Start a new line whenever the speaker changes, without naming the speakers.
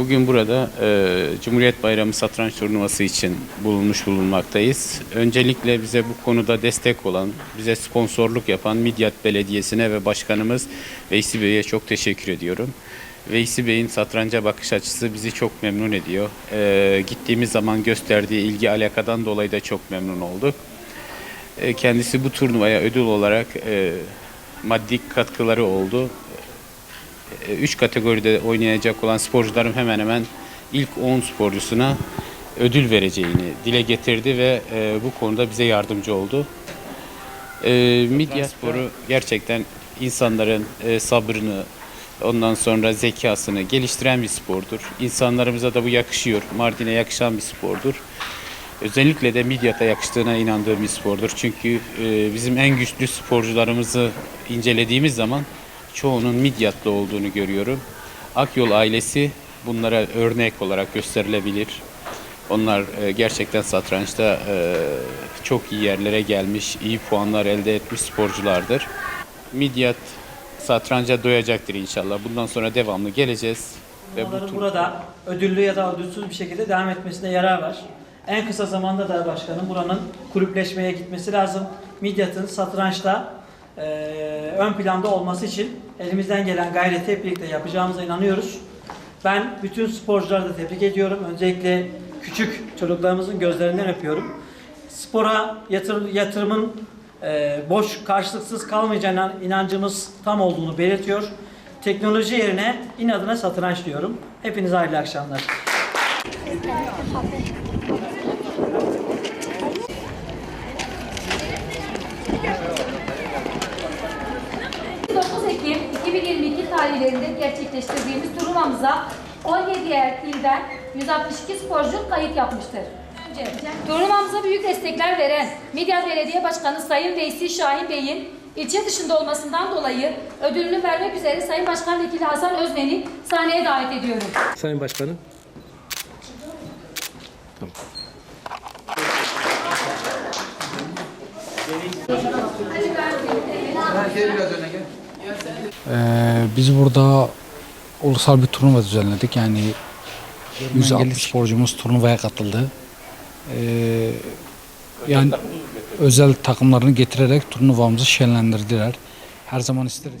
Bugün burada e, Cumhuriyet Bayramı satranç turnuvası için bulunmuş bulunmaktayız. Öncelikle bize bu konuda destek olan, bize sponsorluk yapan Midyat Belediyesi'ne ve Başkanımız Veysi Bey'e çok teşekkür ediyorum. Veysi Bey'in satranca bakış açısı bizi çok memnun ediyor. E, gittiğimiz zaman gösterdiği ilgi alakadan dolayı da çok memnun olduk. E, kendisi bu turnuvaya ödül olarak e, maddi katkıları oldu. E, üç kategoride oynayacak olan sporcularım hemen hemen ilk 10 sporcusuna ödül vereceğini dile getirdi ve e, bu konuda bize yardımcı oldu. E, midye sporu gerçekten insanların e, sabrını, ondan sonra zekasını geliştiren bir spordur. İnsanlarımıza da bu yakışıyor. Mardin'e yakışan bir spordur. Özellikle de Midyat'a yakıştığına inandığım bir spordur. Çünkü e, bizim en güçlü sporcularımızı incelediğimiz zaman çoğunun Midyat'lı olduğunu görüyorum. Akyol ailesi bunlara örnek olarak gösterilebilir. Onlar e, gerçekten satrançta e, çok iyi yerlere gelmiş, iyi puanlar elde etmiş sporculardır. Midyat satranca doyacaktır inşallah. Bundan sonra devamlı geleceğiz. Ve bu tur-
burada ödüllü ya da ödülsüz bir şekilde devam etmesine yarar var. En kısa zamanda da başkanım buranın kulüpleşmeye gitmesi lazım. Midyat'ın satrançta eee, ön planda olması için elimizden gelen gayreti hep birlikte yapacağımıza inanıyoruz. Ben bütün sporcuları da tebrik ediyorum. Öncelikle küçük çocuklarımızın gözlerinden öpüyorum. Spora yatır, yatırımın eee, boş, karşılıksız kalmayacağına inancımız tam olduğunu belirtiyor. Teknoloji yerine inadına satranç diyorum. Hepinize hayırlı akşamlar.
2022 tarihlerinde gerçekleştirdiğimiz turnuvamıza 17'er ilden 162 sporcu kayıt yapmıştır. Turnuvamıza büyük destekler veren Midyat Belediye Başkanı Sayın Veysi Şahin Bey'in ilçe dışında olmasından dolayı ödülünü vermek üzere Sayın Başkan Vekili Hasan Özmen'i sahneye davet ediyorum.
Sayın Başkanım.
Ee, biz burada ulusal bir turnuva düzenledik. Yani 160 sporcumuz turnuvaya katıldı. Ee, yani özel takımlarını getirerek turnuvamızı şenlendirdiler. Her zaman isteriz.